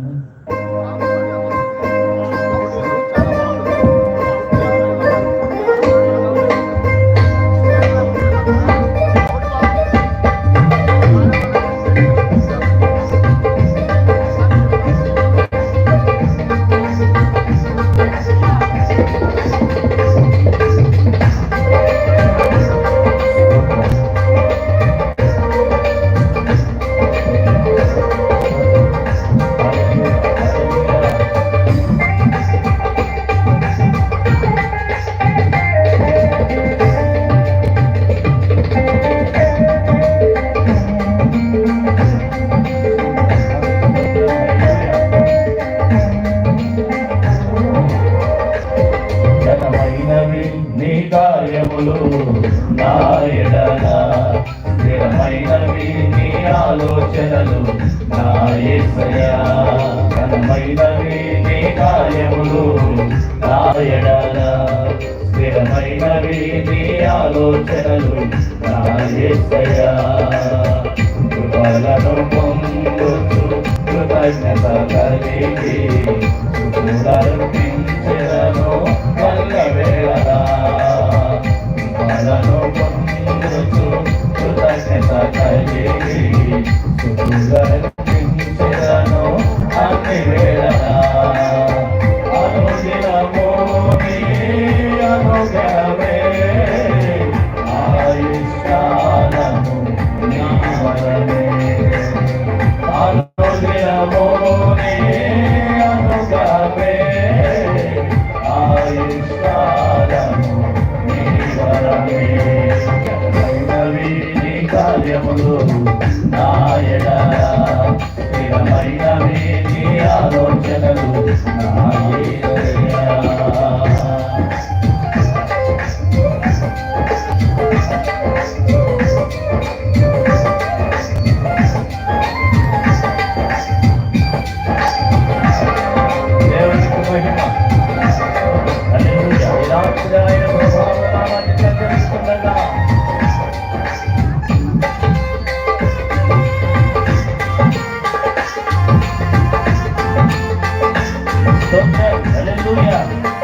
Mm-hmm. ఆలోచనలు నాయసయా ఘనమైనవి నీ కార్యములు ఆలోచనలు నాయసయా కృపలను కృతజ్ఞత కలిగి Gracias. Hallelujah.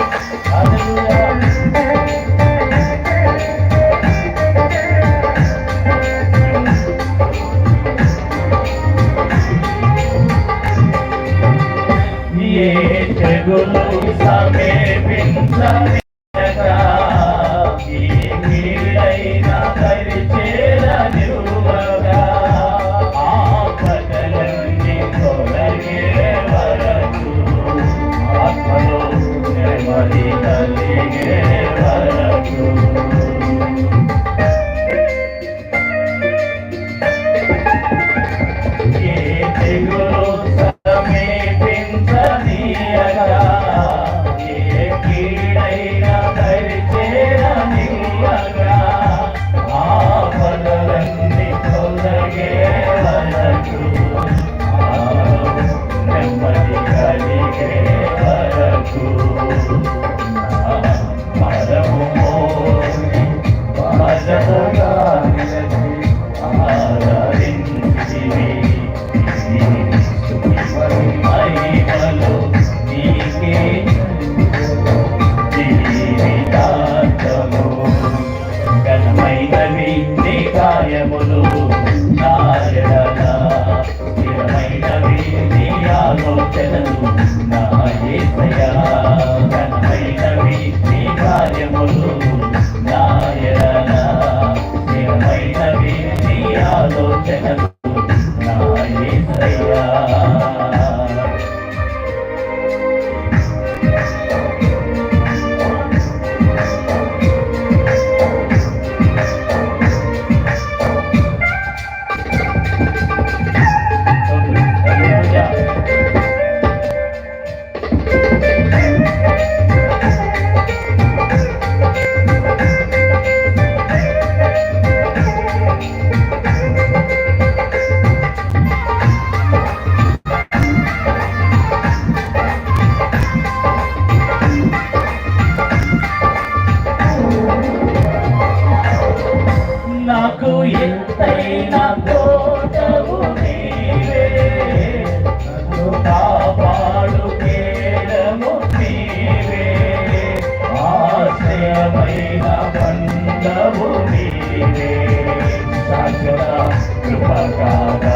ప్రభు నీవే సకల కృపగా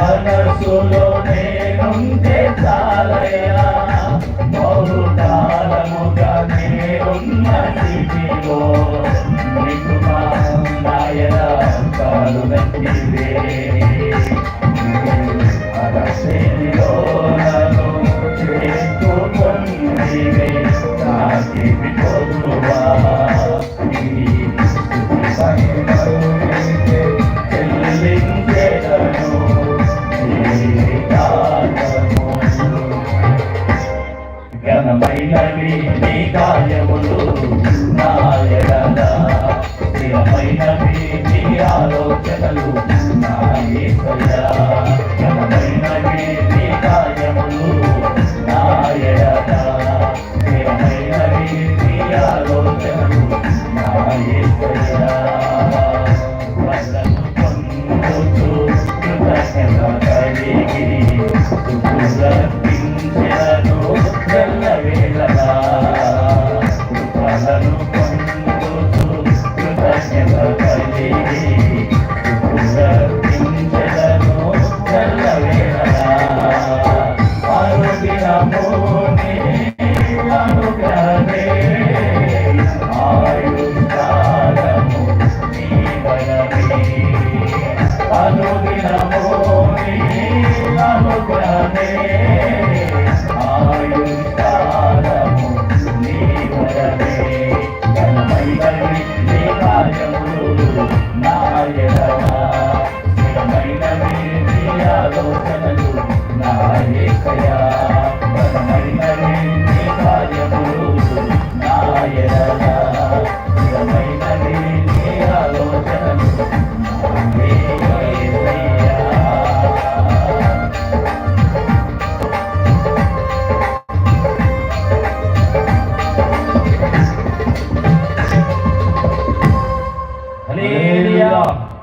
మనసులో నేనుంటే చాలయా బహుకాలముగా నేనున్న స్థితిలో నీకు నాయన కాలు నచ్చివే అదశే